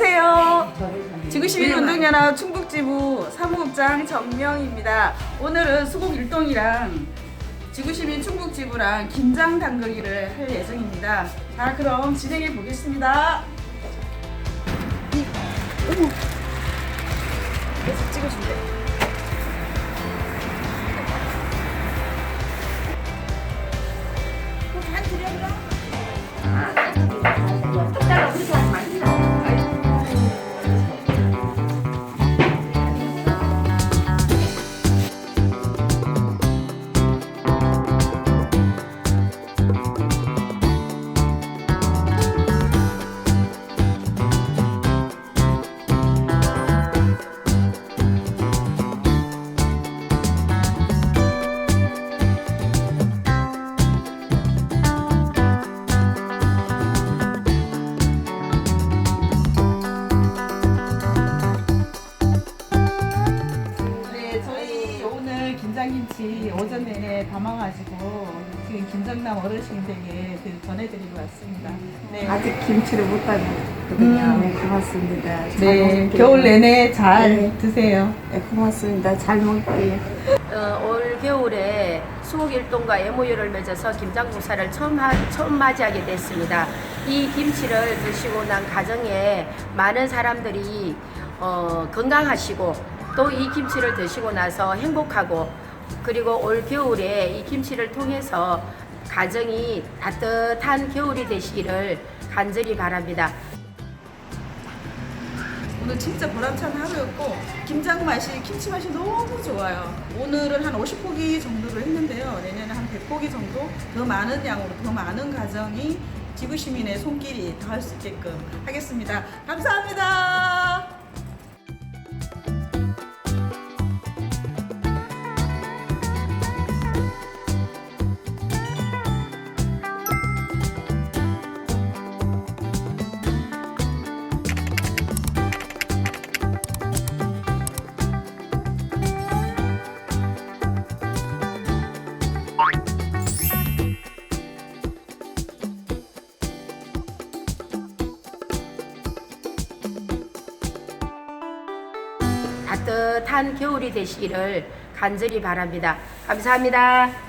안녕하세요. 지구시민운동연합 충북지부 사무국장 정명입니다. 오늘은 수국 일동이랑 지구시민 충북지부랑 김장 담그기를 할 예정입니다. 자, 그럼 진행해 보겠습니다. 계속 찍어준대. 한 그럼? 김장김치 오전 내내 담아가지고 지금 김장남 어르신들에게 그 전해드리고 왔습니다. 네, 아직 김치를 못 따거든요. 음. 네, 고맙습니다. 잘 네 먹을게요. 겨울 내내 잘 네. 드세요. 네, 고맙습니다. 잘 먹을게요. 어, 올 겨울에 수목일동과 MOU를 맺어서 김장공사를 처음, 하, 처음 맞이하게 됐습니다. 이 김치를 드시고 난 가정에 많은 사람들이 어, 건강하시고 또 이 김치를 드시고 나서 행복하고 그리고 올 겨울에 이 김치를 통해서 가정이 따뜻한 겨울이 되시기를 간절히 바랍니다. 오늘 진짜 보람찬 하루였고 김장 맛이 김치 맛이 너무 좋아요. 오늘은 한 50포기 정도를 했는데요. 내년에 한 100포기 정도 더 많은 양으로 더 많은 가정이 지구 시민의 손길이 닿을 수 있게끔 하겠습니다. 감사합니다. 따뜻한 겨울이 되시기를 간절히 바랍니다. 감사합니다.